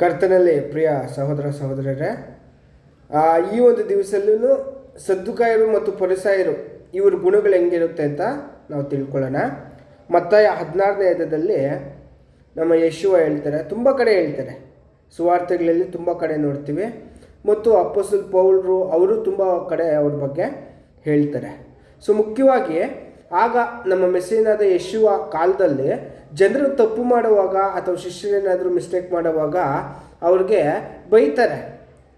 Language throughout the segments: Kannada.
ಕರ್ತನಲ್ಲಿ ಪ್ರಿಯ ಸಹೋದರ ಸಹೋದರರೇ ಈ ಒಂದು ದಿವಸಲ್ಲೂ ಸದ್ದುಕಾಯರು ಮತ್ತು ಪರಿಸಾಯರು ಇವರ ಗುಣಗಳು ಹೆಂಗಿರುತ್ತೆ ಅಂತ ನಾವು ತಿಳ್ಕೊಳ್ಳೋಣ. ಮತ್ತಾಯ ಹದಿನಾರನೇ ಅಧ್ಯಾಯದಲ್ಲಿ ನಮ್ಮ ಯಶುವ ಹೇಳ್ತಾರೆ, ತುಂಬ ಕಡೆ ಹೇಳ್ತಾರೆ. ಸುವಾರ್ತೆಗಳಲ್ಲಿ ತುಂಬ ಕಡೆ ನೋಡ್ತೀವಿ. ಮತ್ತು ಅಪ್ಪಸುಲ್ ಪೌಲ್ರು ಅವರು ತುಂಬ ಕಡೆ ಅವ್ರ ಬಗ್ಗೆ ಹೇಳ್ತಾರೆ. ಸೊ ಮುಖ್ಯವಾಗಿ ಆಗ ನಮ್ಮ ಮೆಸ್ಸಿನಾದ ಯಶುವ ಕಾಲದಲ್ಲಿ ಜನರು ತಪ್ಪು ಮಾಡುವಾಗ ಅಥವಾ ಶಿಷ್ಯರೇನಾದರೂ ಮಿಸ್ಟೇಕ್ ಮಾಡುವಾಗ ಅವ್ರಿಗೆ ಬೈತಾರೆ,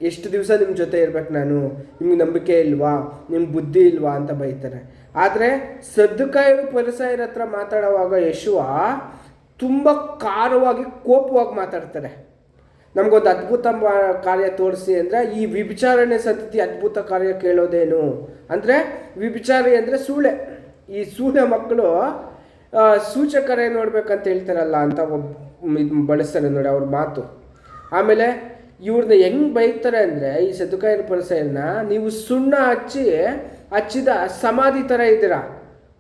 ಎಷ್ಟು ದಿವಸ ನಿಮ್ಮ ಜೊತೆ ಇರ್ಬೇಕು ನಾನು? ನಿಮ್ಗೆ ನಂಬಿಕೆ ಇಲ್ವಾ? ನಿಮ್ಮ ಬುದ್ಧಿ ಇಲ್ವಾ? ಅಂತ ಬೈತಾರೆ. ಆದರೆ ಸದ್ದುಕಾಯರು ಪರಿಸರ ಹತ್ರ ಮಾತಾಡುವಾಗ ಯಶುವ ತುಂಬ ಖಾರವಾಗಿ, ಕೋಪವಾಗಿ ಮಾತಾಡ್ತಾರೆ. ನಮಗೊಂದು ಅದ್ಭುತ ಕಾರ್ಯ ತೋರಿಸಿ ಅಂದರೆ ಈ ವಿಭಿಚಾರಣೆ ಸತತಿ ಅದ್ಭುತ ಕಾರ್ಯ ಕೇಳೋದೇನು? ಅಂದರೆ ವಿಭಿಚಾರಿ ಅಂದರೆ ಸೂಳೆ. ಈ ಸೂರ್ಯ ಮಕ್ಕಳು ಸೂಚಕರೇ ನೋಡ್ಬೇಕಂತ ಹೇಳ್ತಾರಲ್ಲ ಅಂತ ಒಬ್ಬ ಇದು ಬಳಸ್ತಾರೆ ನೋಡಿ ಅವ್ರ ಮಾತು. ಆಮೇಲೆ ಇವ್ರನ್ನ ಹೆಂಗ್ ಬೈತಾರೆ ಅಂದರೆ, ಈ ಸದುಕಾಯನ ಪರಿಸರನ್ನ ನೀವು ಸುಣ್ಣ ಹಚ್ಚಿ ಹಚ್ಚಿದ ಸಮಾಧಿ ಥರ ಇದ್ದೀರಾ?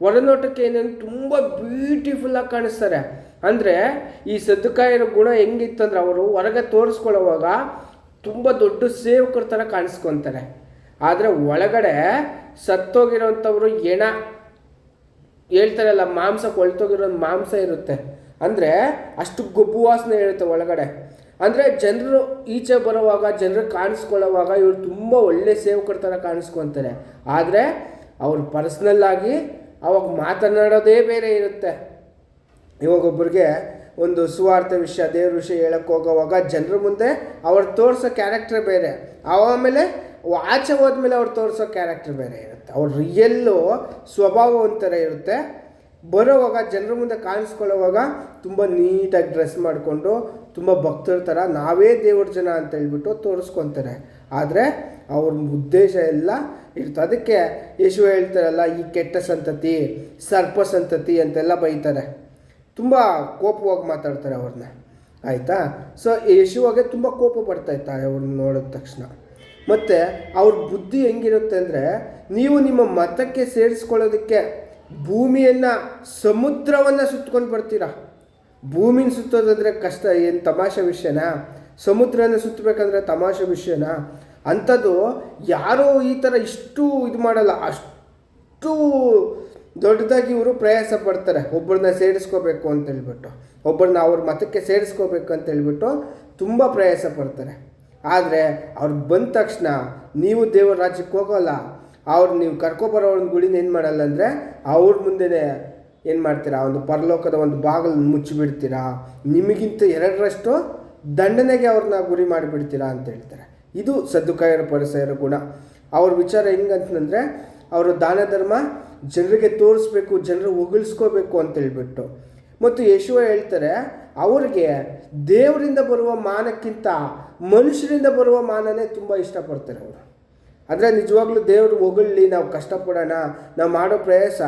ಹೊರನೋಟಕ್ಕೆ ಏನೇನು ತುಂಬ ಬ್ಯೂಟಿಫುಲ್ಲಾಗಿ ಕಾಣಿಸ್ತಾರೆ. ಅಂದರೆ ಈ ಸದ್ದುಕಾಯರ ಗುಣ ಹೆಂಗಿತ್ತಂದ್ರೆ ಅವರು ಹೊರಗೆ ತೋರಿಸ್ಕೊಳ್ಳೋವಾಗ ತುಂಬ ದೊಡ್ಡ ಸೇವಕರ ಥರ ಕಾಣಿಸ್ಕೊತಾರೆ. ಆದರೆ ಒಳಗಡೆ ಸತ್ತೋಗಿರೋಂಥವ್ರು ಎಣ ಹೇಳ್ತಾರಲ್ಲ, ಮಾಂಸ ಕೊಳ್ತೋಗಿರೋ ಮಾಂಸ ಇರುತ್ತೆ. ಅಂದರೆ ಅಷ್ಟು ಗೊಬ್ಬುವಾಸನೆ ಇರುತ್ತೆ ಒಳಗಡೆ. ಅಂದರೆ ಜನರು ಈಚೆ ಬರುವಾಗ, ಜನರು ಕಾಣಿಸ್ಕೊಳ್ಳೋವಾಗ ಇವರು ತುಂಬ ಒಳ್ಳೆ ಸೇವಕರ ಥರ ಕಾಣಿಸ್ಕೊತಾರೆ. ಆದರೆ ಅವರು ಪರ್ಸ್ನಲ್ ಆಗಿ ಅವಾಗ ಮಾತನಾಡೋದೇ ಬೇರೆ ಇರುತ್ತೆ. ಇವಾಗ ಒಬ್ಬರಿಗೆ ಒಂದು ಸುವಾರ್ಥ ವಿಷಯ, ದೇವ್ರ ವಿಷಯ ಹೇಳಕ್ಕೆ ಹೋಗೋವಾಗ ಜನರ ಮುಂದೆ ಅವ್ರು ತೋರಿಸೋ ಕ್ಯಾರೆಕ್ಟರ್ ಬೇರೆ. ಆಮೇಲೆ ಆಚೆ ಹೋದ್ಮೇಲೆ ಅವ್ರು ತೋರಿಸೋ ಕ್ಯಾರೆಕ್ಟರ್ ಬೇರೆ ಇರುತ್ತೆ. ಅವ್ರ ರಿಯಲ್ಲು ಸ್ವಭಾವ ಒಂಥರ ಇರುತ್ತೆ. ಬರೋವಾಗ, ಜನರ ಮುಂದೆ ಕಾಣಿಸ್ಕೊಳ್ಳೋವಾಗ ತುಂಬ ನೀಟಾಗಿ ಡ್ರೆಸ್ ಮಾಡಿಕೊಂಡು, ತುಂಬ ಭಕ್ತರ ಥರ ನಾವೇ ದೇವ್ರ ಜನ ಅಂತ ಹೇಳ್ಬಿಟ್ಟು ತೋರಿಸ್ಕೊತಾರೆ. ಆದರೆ ಅವ್ರ ಉದ್ದೇಶ ಎಲ್ಲ ಇರ್ತದೆ ಅದಕ್ಕೆ ಯಶು ಹೇಳ್ತಾರಲ್ಲ, ಈ ಕೆಟ್ಟ ಸಂತತಿ, ಸರ್ಪ ಸಂತತಿ ಅಂತೆಲ್ಲ ಬೈತಾರೆ. ತುಂಬ ಕೋಪವಾಗಿ ಮಾತಾಡ್ತಾರೆ ಅವ್ರನ್ನ ಆಯಿತಾ? ಸೊ ಯಶುವಾಗೆ ತುಂಬ ಕೋಪ ಬರ್ತಾ ಇತ್ತು ಅವ್ರನ್ನ ನೋಡಿದ ತಕ್ಷಣ. ಮತ್ತು ಅವ್ರ ಬುದ್ಧಿ ಹೆಂಗಿರುತ್ತೆ ಅಂದರೆ ನೀವು ನಿಮ್ಮ ಮತಕ್ಕೆ ಸೇರಿಸ್ಕೊಳ್ಳೋದಕ್ಕೆ ಭೂಮಿಯನ್ನು, ಸಮುದ್ರವನ್ನು ಸುತ್ಕೊಂಡು ಬರ್ತೀರಾ? ಭೂಮಿನ ಸುತ್ತೋದಂದರೆ ಕಷ್ಟ, ಏನು ತಮಾಷೆ ವಿಷಯನಾ? ಸಮುದ್ರನ ಸುತ್ತಬೇಕಂದ್ರೆ ತಮಾಷೆ ವಿಷಯನಾ? ಅಂಥದ್ದು ಯಾರೂ ಈ ಥರ ಇಷ್ಟು ಇದು ಮಾಡಲ್ಲ. ಅಷ್ಟು ದೊಡ್ಡದಾಗಿ ಇವರು ಪ್ರಯಾಸ ಪಡ್ತಾರೆ. ಒಬ್ಬರನ್ನ ಸೇರಿಸ್ಕೋಬೇಕು ಅಂತ ಹೇಳ್ಬಿಟ್ಟು ಒಬ್ಬರನ್ನ ಅವ್ರ ಮತಕ್ಕೆ ಸೇರಿಸ್ಕೋಬೇಕು ಅಂತ ಹೇಳ್ಬಿಟ್ಟು ತುಂಬ ಪ್ರಯಾಸ ಪಡ್ತಾರೆ. ಆದರೆ ಅವ್ರು ಬಂದ ತಕ್ಷಣ ನೀವು ದೇವರ ರಾಜ್ಯಕ್ಕೆ ಹೋಗೋಲ್ಲ, ಅವ್ರು ನೀವು ಕರ್ಕೊಬರೋ ಒಂದು ಗುಡಿನ ಏನು ಮಾಡಲ್ಲ ಅಂದರೆ ಅವ್ರ ಮುಂದೆನೇ ಏನು ಮಾಡ್ತೀರಾ? ಒಂದು ಪರಲೋಕದ ಒಂದು ಬಾಗಿಲನ್ನು ಮುಚ್ಚಿಬಿಡ್ತೀರಾ? ನಿಮಗಿಂತ ಎರಡರಷ್ಟು ದಂಡನೆಗೆ ಅವ್ರನ್ನ ಗುರಿ ಮಾಡಿಬಿಡ್ತೀರಾ ಅಂತ ಹೇಳ್ತಾರೆ. ಇದು ಸದ್ದುಕಾಯರ ಪರಿಸರ ಗುಣ. ಅವ್ರ ವಿಚಾರ ಹೆಂಗಂತಂದರೆ ಅವರು ದಾನ ಧರ್ಮ ಜನರಿಗೆ ತೋರಿಸ್ಬೇಕು, ಜನರು ಹೊಗಳಿಸ್ಕೋಬೇಕು ಅಂತ ಹೇಳ್ಬಿಟ್ಟು. ಮತ್ತು ಯಶುವ ಹೇಳ್ತಾರೆ ಅವ್ರಿಗೆ ದೇವರಿಂದ ಬರುವ ಮಾನಕ್ಕಿಂತ ಮನುಷ್ಯರಿಂದ ಬರುವ ಮಾನನೇ ತುಂಬ ಇಷ್ಟಪಡ್ತಾರೆ ಅವರು. ಅಂದರೆ ನಿಜವಾಗ್ಲೂ ದೇವ್ರು ಹೊಗಳ್ಳಿ ನಾವು ಕಷ್ಟಪಡೋಣ, ನಾವು ಮಾಡೋ ಪ್ರಯಾಸ,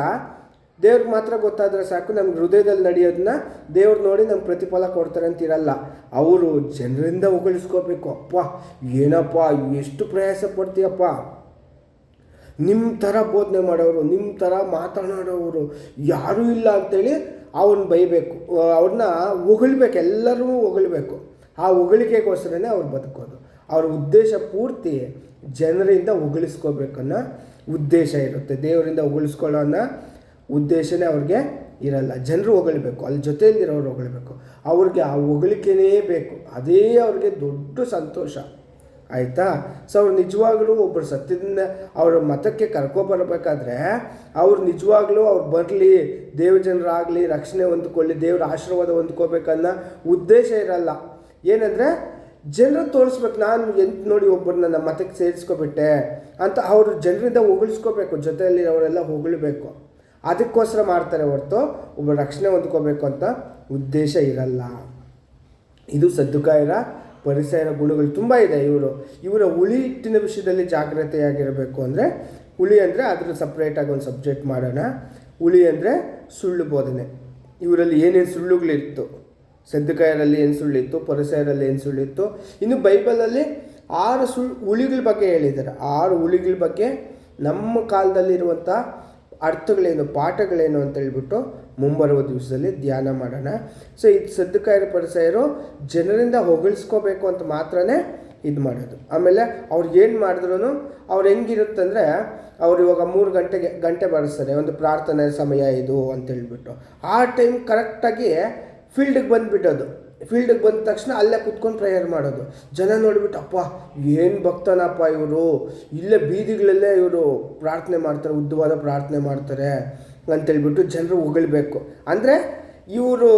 ದೇವ್ರಿಗೆ ಮಾತ್ರ ಗೊತ್ತಾದರೆ ಸಾಕು ನಮ್ಗೆ ಹೃದಯದಲ್ಲಿ ನಡೆಯೋದನ್ನ ದೇವ್ರು ನೋಡಿ ನಮ್ಗೆ ಪ್ರತಿಫಲ ಕೊಡ್ತಾರೆ ಅಂತಿರಲ್ಲ ಅವರು ಜನರಿಂದ ಹೊಗಳಿಸ್ಕೋಬೇಕು, ಅಪ್ಪ, ಏನಪ್ಪ, ಎಷ್ಟು ಪ್ರಯಾಸ ಪಡ್ತೀಯಪ್ಪ? ನಿಮ್ಮ ಥರ ಬೋಧನೆ ಮಾಡೋರು ನಿಮ್ಮ ಥರ ಮಾತನಾಡೋರು ಯಾರೂ ಇಲ್ಲ ಅಂತೇಳಿ ಅವ್ರನ್ನ ಬೈಬೇಕು ಅವ್ರನ್ನ ಹೊಗಳ್ಬೇಕು ಎಲ್ಲರೂ ಹೊಗಳ್ಬೇಕು. ಆ ಹೊಗಳಿಕೆಗೋಸ್ಕರನೇ ಅವ್ರು ಬದುಕೋದು. ಅವ್ರ ಉದ್ದೇಶ ಪೂರ್ತಿ ಜನರಿಂದ ಹೊಗಳಿಸ್ಕೋಬೇಕನ್ನೋ ಉದ್ದೇಶ ಇರುತ್ತೆ. ದೇವರಿಂದ ಹೊಗಳಿಸ್ಕೊಳ್ಳೋ ಅನ್ನೋ ಉದ್ದೇಶನೇ ಅವ್ರಿಗೆ ಇರಲ್ಲ. ಜನರು ಹೊಗಳಬೇಕು, ಅಲ್ಲಿ ಜೊತೆಯಲ್ಲಿರೋರು ಹೊಗಳಬೇಕು. ಅವ್ರಿಗೆ ಆ ಹೊಗಳಿಕೆನೇ ಬೇಕು. ಅದೇ ಅವ್ರಿಗೆ ದೊಡ್ಡ ಸಂತೋಷ. ಆಯಿತಾ? ಸೊ ಅವ್ರು ನಿಜವಾಗ್ಲೂ ಒಬ್ಬರು ಸತ್ಯದಿಂದ ಅವರ ಮತಕ್ಕೆ ಕರ್ಕೊಬರ್ಬೇಕಾದ್ರೆ ಅವ್ರು ನಿಜವಾಗ್ಲೂ ಅವ್ರು ಬರಲಿ ದೇವ ಜನರಾಗಲಿ, ರಕ್ಷಣೆ ಹೊಂದ್ಕೊಳ್ಳಿ, ದೇವ್ರ ಆಶೀರ್ವಾದ ಹೊಂದ್ಕೋಬೇಕನ್ನೋ ಉದ್ದೇಶ ಇರಲ್ಲ. ಏನಂದರೆ ಜನರು ತೋರಿಸ್ಬೇಕು, ನಾನು ಎಂತ ನೋಡಿ ಒಬ್ಬರನ್ನ ನಮ್ಮ ಮತಕ್ಕೆ ಸೇರಿಸ್ಕೊಬಿಟ್ಟೆ ಅಂತ ಅವರು ಜನರಿಂದ ಹೊಗಳಿಸ್ಕೋಬೇಕು, ಜೊತೆಯಲ್ಲಿ ಅವರೆಲ್ಲ ಹೊಗಳಬೇಕು. ಅದಕ್ಕೋಸ್ಕರ ಮಾಡ್ತಾರೆ ಹೊರತು ಒಬ್ಬ ರಕ್ಷಣೆ ಹೊಂದ್ಕೋಬೇಕು ಅಂತ ಉದ್ದೇಶ ಇರಲ್ಲ. ಇದು ಸದ್ದುಕಾಯರ ಪರಿಸರ ಗುಣಗಳು ತುಂಬ ಇದೆ ಇವರು. ಇವರ ಹುಳಿ ಹಿಟ್ಟಿನ ವಿಷಯದಲ್ಲಿ ಜಾಗ್ರತೆಯಾಗಿರಬೇಕು ಅಂದರೆ, ಹುಳಿ ಅಂದರೆ ಅದರ ಸಪ್ರೇಟಾಗಿ ಒಂದು ಸಬ್ಜೆಕ್ಟ್ ಮಾಡೋಣ. ಹುಳಿ ಅಂದರೆ ಸುಳ್ಳು ಬೋಧನೆ. ಇವರಲ್ಲಿ ಏನೇನು ಸುಳ್ಳುಗಳಿತ್ತು ಸದ್ದುಕಾಯರಲ್ಲಿ ಏನು ಸುಳ್ಳಿತ್ತು ಪರಿಸರಲ್ಲಿ ಏನು ಸುಳ್ಳಿತ್ತು, ಇನ್ನು ಬೈಬಲಲ್ಲಿ ಆರು ಸುಳ್ಳು ಹುಳಿಗಳ ಬಗ್ಗೆ ಹೇಳಿದ್ದಾರೆ. ಆರು ಹುಳಿಗಳ ಬಗ್ಗೆ ನಮ್ಮ ಕಾಲದಲ್ಲಿರುವಂಥ ಅರ್ಥಗಳೇನು, ಪಾಠಗಳೇನು ಅಂತ ಹೇಳ್ಬಿಟ್ಟು ಮುಂಬರುವ ದಿವಸದಲ್ಲಿ ಧ್ಯಾನ ಮಾಡೋಣ. ಸೊ ಇದು ಸದ್ದುಕಾಯರು ಪರಿಸರ ಜನರಿಂದ ಹೊಗಳಿಸ್ಕೋಬೇಕು ಅಂತ ಮಾತ್ರನೇ ಇದು ಮಾಡೋದು. ಆಮೇಲೆ ಅವ್ರು ಏನು ಮಾಡಿದ್ರು ಅವ್ರು ಹೆಂಗಿರುತ್ತಂದರೆ ಅವ್ರು ಇವಾಗ ಮೂರು ಗಂಟೆಗೆ, ಗಂಟೆ ಬರೆಸ್ತಾರೆ ಒಂದು ಪ್ರಾರ್ಥನೆ ಸಮಯ ಇದು ಅಂತ ಹೇಳ್ಬಿಟ್ಟು ಆ ಟೈಮ್ ಕರೆಕ್ಟಾಗಿ ಫೀಲ್ಡಿಗೆ ಬಂದುಬಿಟ್ಟೋದು. ಫೀಲ್ಡಿಗೆ ಬಂದ ತಕ್ಷಣ ಅಲ್ಲೇ ಕುತ್ಕೊಂಡು ಪ್ರೇಯರ್ ಮಾಡೋದು. ಜನ ನೋಡಿಬಿಟ್ಟು, ಅಪ್ಪ, ಏನು ಭಕ್ತನಪ್ಪ ಇವರು? ಇಲ್ಲೇ ಬೀದಿಗಳಲ್ಲೇ ಇವರು ಪ್ರಾರ್ಥನೆ ಮಾಡ್ತಾರೆ, ಉದ್ದವಾದ ಪ್ರಾರ್ಥನೆ ಮಾಡ್ತಾರೆ, ಅಂತೇಳ್ಬಿಟ್ಟು ಜನರು ಹೊಗಳಬೇಕು. ಅಂದರೆ ಇವರು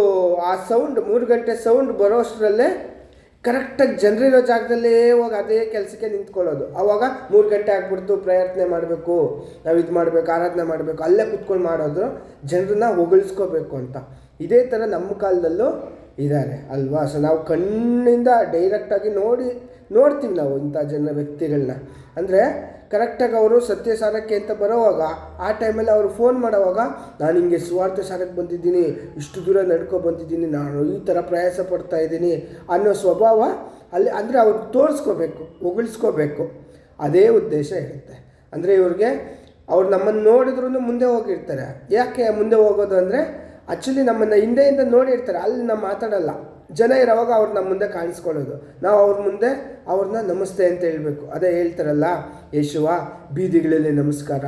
ಆ ಸೌಂಡ್ ಮೂರು ಗಂಟೆ ಸೌಂಡ್ ಬರೋ ಅಷ್ಟರಲ್ಲೇ ಕರೆಕ್ಟಾಗಿ ಜನರಿರೋ ಜಾಗದಲ್ಲೇ ಹೋಗಿ ಅದೇ ಕೆಲಸಕ್ಕೆ ನಿಂತ್ಕೊಳ್ಳೋದು. ಆವಾಗ ಮೂರು ಗಂಟೆ ಆಗ್ಬಿಡ್ತು ಪ್ರಯತ್ನ ಮಾಡಬೇಕು, ನಾವು ಇದು ಮಾಡಬೇಕು, ಆರಾಧನೆ ಮಾಡಬೇಕು, ಅಲ್ಲೇ ಕುತ್ಕೊಂಡು ಮಾಡೋದು ಜನರನ್ನ ಹೊಗಳಿಸ್ಕೋಬೇಕು ಅಂತ. ಇದೇ ಥರ ನಮ್ಮ ಕಾಲದಲ್ಲೂ ಇದ್ದಾರೆ ಅಲ್ವಾ? ಸೊ ನಾವು ಕಣ್ಣಿಂದ ಡೈರೆಕ್ಟಾಗಿ ನೋಡಿ, ನೋಡ್ತೀವಿ ನಾವು ಇಂಥ ಜನ ವ್ಯಕ್ತಿಗಳನ್ನ ಅಂದರೆ ಕರೆಕ್ಟಾಗಿ ಅವರು ಸತ್ಯ ಸಾರಕ್ಕೆ ಅಂತ ಬರೋವಾಗ, ಆ ಟೈಮಲ್ಲಿ ಅವರು ಫೋನ್ ಮಾಡೋವಾಗ, ನಾನು ಹಿಂಗೆ ಸ್ವಾರ್ಥ ಸಾರಕ್ಕೆ ಬಂದಿದ್ದೀನಿ, ಇಷ್ಟು ದೂರ ನಡ್ಕೊ ಬಂದಿದ್ದೀನಿ, ನಾನು ಈ ಥರ ಪ್ರಯಾಸ ಪಡ್ತಾ ಇದ್ದೀನಿ ಅನ್ನೋ ಸ್ವಭಾವ ಅಲ್ಲಿ, ಅಂದರೆ ಅವ್ರು ತೋರಿಸ್ಕೋಬೇಕು, ಹೊಗಳಿಸ್ಕೋಬೇಕು. ಅದೇ ಉದ್ದೇಶ ಇರುತ್ತೆ. ಅಂದರೆ ಇವ್ರಿಗೆ, ಅವ್ರು ನಮ್ಮನ್ನು ನೋಡಿದ್ರೂ ಮುಂದೆ ಹೋಗಿರ್ತಾರೆ. ಯಾಕೆ ಮುಂದೆ ಹೋಗೋದು ಅಂದರೆ ಆ್ಯಕ್ಚುಲಿ ನಮ್ಮನ್ನು ಹಿಂದೆಯಿಂದ ನೋಡಿರ್ತಾರೆ ಅಲ್ಲಿ ನಾವು ಮಾತಾಡಲ್ಲ. ಜನ ಇರೋವಾಗ ಅವ್ರು ನಮ್ಮ ಮುಂದೆ ಕಾಣಿಸ್ಕೊಳ್ಳೋದು. ನಾವು ಅವ್ರ ಮುಂದೆ ಅವ್ರನ್ನ ನಮಸ್ತೆ ಅಂತ ಹೇಳಬೇಕು. ಅದೇ ಹೇಳ್ತಾರಲ್ಲ, ಯೇಶುವ, ಬೀದಿಗಳಲ್ಲಿ ನಮಸ್ಕಾರ.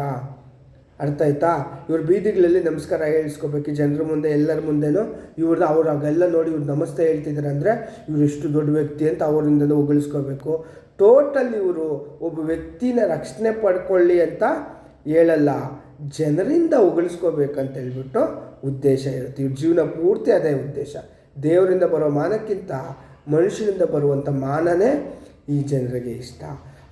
ಅರ್ಥ ಆಯ್ತಾ? ಇವ್ರ ಬೀದಿಗಳಲ್ಲಿ ನಮಸ್ಕಾರ ಹೇಳಿಸ್ಕೋಬೇಕು. ಜನರ ಮುಂದೆ, ಎಲ್ಲರ ಮುಂದೆನೂ ಇವ್ರದ್ದು ಅವ್ರು ಅವೆಲ್ಲ ನೋಡಿ ಇವ್ರು ನಮಸ್ತೆ ಹೇಳ್ತಿದ್ದಾರೆ ಅಂದರೆ ಇವ್ರು ಎಷ್ಟು ದೊಡ್ಡ ವ್ಯಕ್ತಿ ಅಂತ ಅವರಿಂದ ಉಗುಳಿಸ್ಕೋಬೇಕು. ಟೋಟಲ್ ಇವರು ಒಬ್ಬ ವ್ಯಕ್ತಿನ ರಕ್ಷಣೆ ಪಡ್ಕೊಳ್ಳಿ ಅಂತ ಹೇಳಲ್ಲ. ಜನರಿಂದ ಉಗುಳಿಸ್ಕೋಬೇಕಂತ ಹೇಳ್ಬಿಟ್ಟು ಉದ್ದೇಶ ಇರುತ್ತೆ. ಇವ್ರ ಜೀವನ ಪೂರ್ತಿ ಅದೇ ಉದ್ದೇಶ. ದೇವರಿಂದ ಬರೋ ಮಾನಕ್ಕಿಂತ ಮನುಷ್ಯರಿಂದ ಬರುವಂಥ ಮಾನನೇ ಈ ಜನರಿಗೆ ಇಷ್ಟ.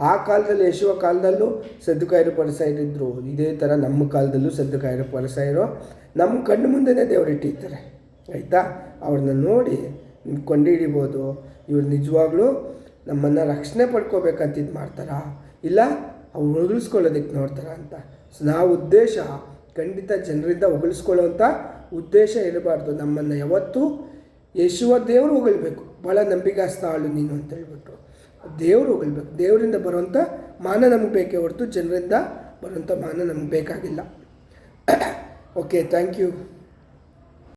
ಆ ಕಾಲದಲ್ಲಿ ಯಶುವ ಕಾಲದಲ್ಲೂ ಸದ್ದುಕಾಯಿರು ಪರಿಸೈರಿದ್ರು ಇದೇ ಥರ ನಮ್ಮ ಕಾಲದಲ್ಲೂ ಸದ್ದುಕಾಯಿರು ಪರಿಸೈರು ನಮ್ಮ ಕಣ್ಣು ಮುಂದೆನೇ ದೇವರು ಇಟ್ಟಿರ್ತಾರೆ. ಆಯಿತಾ? ಅವ್ರನ್ನ ನೋಡಿ ನೀವು ಕೊಂಡಿಡಿಬೋದು ಇವ್ರು ನಿಜವಾಗ್ಲೂ ನಮ್ಮನ್ನು ರಕ್ಷಣೆ ಪಡ್ಕೋಬೇಕಂತ ಇದು ಮಾಡ್ತಾರಾ? ಇಲ್ಲ, ಅವ್ರು ಉಳಿಸ್ಕೊಳ್ಳೋದಕ್ಕೆ ನೋಡ್ತಾರ ಅಂತ. ಸೊ, ನಾವು ಉದ್ದೇಶ ಖಂಡಿತ ಜನರಿಂದ ಹೊಗಳಿಸ್ಕೊಳ್ಳೋವಂಥ ಉದ್ದೇಶ ಇರಬಾರ್ದು. ನಮ್ಮನ್ನು ಯಾವತ್ತೂ ಯಶುವ ದೇವರು ಹೊಗಳಬೇಕು. ಭಾಳ ನಂಬಿಕಾಸ್ತ ಆಳು ನೀನು ಅಂತ ಹೇಳ್ಬಿಟ್ಟು ದೇವರು ಹೊಗಳಬೇಕು. ದೇವರಿಂದ ಬರುವಂಥ ಮಾನ ನಮಗೆ ಬೇಕೇ ಹೊರತು ಜನರಿಂದ ಬರುವಂಥ ಮಾನ ನಮಗೆ ಬೇಕಾಗಿಲ್ಲ. Okay thank you